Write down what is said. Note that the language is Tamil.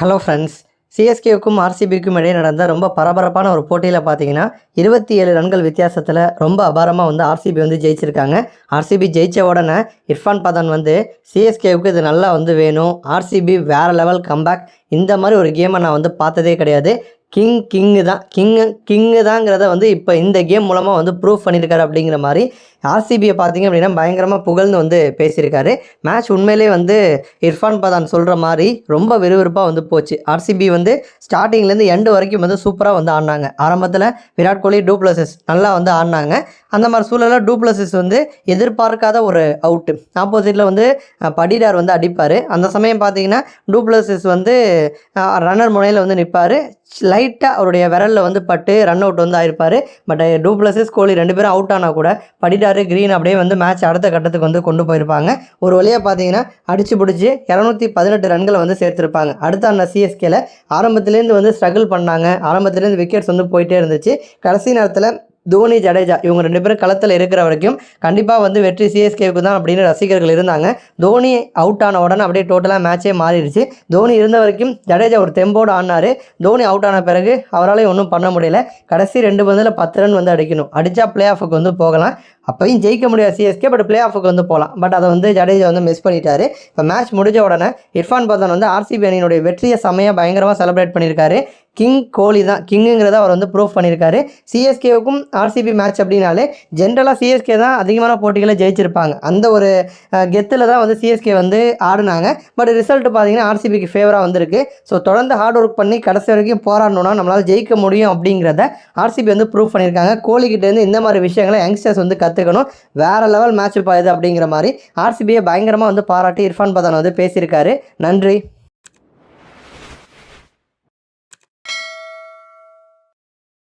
ஹலோ ஃப்ரெண்ட்ஸ் சிஎஸ்கேவுக்கும் ஆர்சிபிக்கும் இடையே நடந்த ரொம்ப பரபரப்பான ஒரு போட்டியில் பார்த்தீங்கன்னா இருபத்தி ஏழு ரன்கள் வித்தியாசத்தில் ரொம்ப அபாரமாக வந்து ஆர்சிபி வந்து ஜெயிச்சிருக்காங்க. ஆர்சிபி ஜெயித்த உடனே இர்ஃபான் பதான் வந்து சிஎஸ்கேவுக்கு இது நல்லா வந்து வேணும். ஆர்சிபி வேறு லெவல் கம்பேக் இந்த மாதிரி ஒரு கேமை நான் வந்து பார்த்ததே கிடையாது. கிங் கிங்கு தான். கிங்கு கிங்கு தாங்கிறத வந்து இப்போ இந்த கேம் மூலமாக வந்து ப்ரூவ் பண்ணியிருக்காரு அப்படிங்கிற மாதிரி ஆர்சிபியை பார்த்தீங்க அப்படின்னா பயங்கரமாக புகழ்ந்து வந்து பேசியிருக்காரு. மேட்ச் உண்மையிலே வந்து இர்ஃபான் பதான் சொல்கிற மாதிரி ரொம்ப விறுவிறுப்பாக வந்து போச்சு. ஆர்சிபி வந்து ஸ்டார்டிங்லேருந்து எண்டு வரைக்கும் வந்து சூப்பராக வந்து ஆடினாங்க. ஆரம்பத்தில் விராட் கோலி டூப்ளசஸ் நல்லா வந்து ஆடினாங்க. அந்த மாதிரி சூழலில் டூப்ளசஸ் வந்து எதிர்பார்க்காத ஒரு அவுட்டு ஆப்போசிட்டில் வந்து படிடார் வந்து அடிப்பார். அந்த சமயம் பார்த்தீங்கன்னா டூப்ளசஸ் வந்து ரன்னர் முனையில் வந்து நிற்பார் லைட்டாக அவருடைய விரலில் வந்து பட்டு ரன் அவுட் வந்து ஆயிருப்பார். பட் டூப்ளசஸ் கோலி ரெண்டு பேரும் அவுட் ஆனால் கூட படிடாரு க்ரீன் அப்படியே வந்து மேட்ச் அடுத்த கட்டத்துக்கு வந்து கொண்டு போயிருப்பாங்க. ஒரு வழியாக பார்த்தீங்கன்னா அடிச்சு பிடிச்சி இரநூத்தி பதினெட்டு ரன்களை வந்து சேர்த்துருப்பாங்க. அடுத்த அந்த சிஎஸ்கேல ஆரம்பத்துலேருந்து வந்து ஸ்ட்ரகிள் பண்ணாங்க. ஆரம்பத்துலேருந்து விக்கெட்ஸ் வந்து போயிட்டே இருந்துச்சு. கடைசி நேரத்தில் தோனி ஜடேஜா இவங்க ரெண்டு பேரும் களத்தில் இருக்கிற வரைக்கும் கண்டிப்பாக வந்து வெற்றி சிஎஸ்கேவுக்கு தான் அப்படின்னு ரசிகர்கள் இருந்தாங்க. தோனி அவுட் ஆன உடனே அப்படியே டோட்டலாக மேட்சே மாறிடுச்சு. தோனி இருந்த வரைக்கும் ஜடேஜா ஒரு தெம்போடு ஆடினார். தோனி அவுட் ஆன பிறகு அவராலையும் ஒன்றும் பண்ண முடியல. கடைசி ரெண்டு பந்தில் பத்து ரன் வந்து அடிக்கணும். அடித்தா பிளே ஆஃபுக்கு வந்து போகலாம். அப்போயும் ஜெயிக்க முடியாது. சிஎஸ்கே பட் பிளே ஆஃபுக்கு வந்து போகலாம் பட் அதை வந்து ஜடேஜா வந்து மிஸ் பண்ணிட்டாரு. இப்போ மேட்ச் முடிஞ்ச உடனே இர்ஃபான் பதான் வந்து ஆர்சிபி அணியினுடைய வெற்றியை செமையாக பயங்கரமாக செலிப்ரேட் பண்ணியிருக்காரு. கிங் கோலி தான். கிங்குங்கிறத அவர் வந்து ப்ரூவ் பண்ணியிருக்காரு. சிஎஸ்கேவுக்கும் ஆர்சிபி மேட்ச் அப்படின்னாலே ஜென்ரலாக சிஎஸ்கே தான் அதிகமான போட்டிகளை ஜெயிச்சிருப்பாங்க. அந்த ஒரு கெத்தில் தான் வந்து சிஎஸ்கே வந்து ஆடினாங்க. பட் ரிசல்ட் பார்த்தீங்கன்னா ஆர்சிபிக்கு ஃபேவராக வந்திருக்கு. ஸோ தொடர்ந்து ஹார்ட் ஒர்க் பண்ணி கடைசி வரைக்கும் போராடணும்னா நம்மளால் ஜெயிக்க முடியும் அப்படிங்கிறத ஆர்சிபி வந்து ப்ரூவ் பண்ணியிருக்காங்க. கோலிக்கிட்டேருந்து இந்த மாதிரி விஷயங்களை யங்ஸ்டர்ஸ் வந்து கற்று கற்றுக்கணும் வேறு லெவல் மேட்ச் இது அப்படிங்கிற மாதிரி. ஆர்சிபியை பயங்கரமாக வந்து பாராட்டி இர்ஃபான் பதான் வந்து பேசியிருக்காரு. நன்றி.